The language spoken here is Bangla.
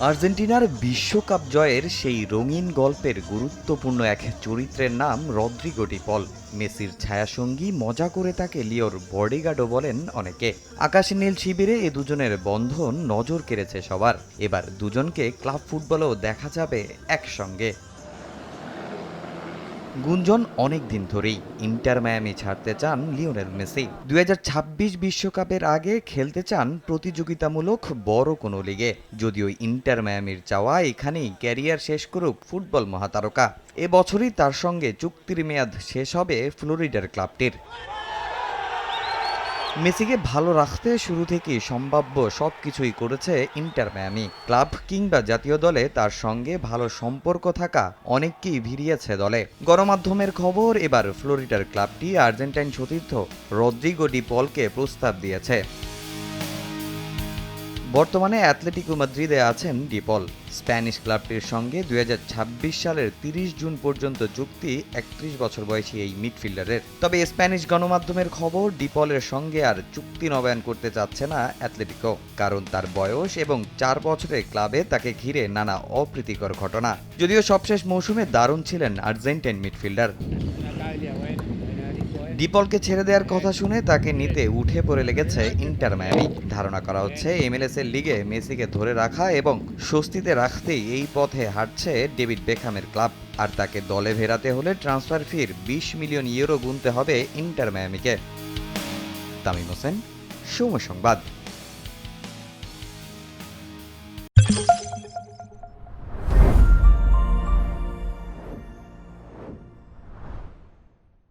আর্জেন্টিনার বিশ্বকাপ জয়ের সেই রঙিন গল্পের গুরুত্বপূর্ণ এক চরিত্রের নাম রদ্রিগো ডিপল মেসির ছায়াসঙ্গী মজা করে তাকে লিওর বডিগার্ডও বলেন অনেকে। আকাশ নীল শিবিরে এ দুজনের বন্ধন নজর কেড়েছে সবার। এবার দুজনকে ক্লাব ফুটবলেও দেখা যাবে একসঙ্গে। গুঞ্জন অনেক দিন ধরেই ইন্টার মায়ামি ছাড়তে চান লিওনেল মেসি। দুই বিশ্বকাপের আগে খেলতে চান প্রতিযোগিতামূলক বড় কোনো লিগে, যদিও ইন্টার মায়ামির চাওয়া এখানেই ক্যারিয়ার শেষ করুক ফুটবল মহাতারকা। এবছরই বছরই তার সঙ্গে চুক্তির মেয়াদ শেষ হবে ফ্লোরিডার ক্লাবটির। মেসিকে ভালো রাখতে শুরু থেকে সম্ভাব্য সব কিছুই করেছে ইন্টার মায়ামি। ক্লাব কিংবা জাতীয় দলে তার সঙ্গে ভালো সম্পর্ক থাকা অনেককেই ভিড়িয়েছে দলে। গণমাধ্যমের খবর, এবার ফ্লোরিডার ক্লাবটি আর্জেন্টাইন সতীর্থ রদ্রিগো ডি পলকে প্রস্তাব দিয়েছে। বর্তমানে অ্যাথলেটিকো মাদ্রিদে আছেন ডিপল। স্প্যানিশ ক্লাবটির সঙ্গে দুই হাজার ছাব্বিশ সালের তিরিশ জুন পর্যন্ত চুক্তি একত্রিশ বছর বয়সী এই মিডফিল্ডারের। তবে স্প্যানিশ গণমাধ্যমের খবর ডিপলের সঙ্গে আর চুক্তি নবায়ন করতে চাচ্ছে না অ্যাথলেটিকো, কারণ তার বয়স এবং চার বছরের ক্লাবে তাকে ঘিরে নানা অপ্রীতিকর ঘটনা। যদিও সবশেষ মৌসুমে দারুণ ছিলেন আর্জেন্টাইন মিডফিল্ডার। ডিপলকে ছেড়ে দেওয়ার কথা শুনে তাকে নিতে উঠে পড়ে লেগেছে ইন্টার মায়ামি। ধারণা করা হচ্ছে এমএলএস এর লিগে মেসিকে ধরে রাখা এবং স্বস্তিতে রাখতেই এই পথে হাঁটছে ডেভিড বেখামের ক্লাব। আর তাকে দলে ভেরাতে হলে ট্রান্সফার ফির বিশ মিলিয়ন ইউরো গুনতে হবে ইন্টার মায়ামিকে। তামিম হোসেন, সময় সংবাদ।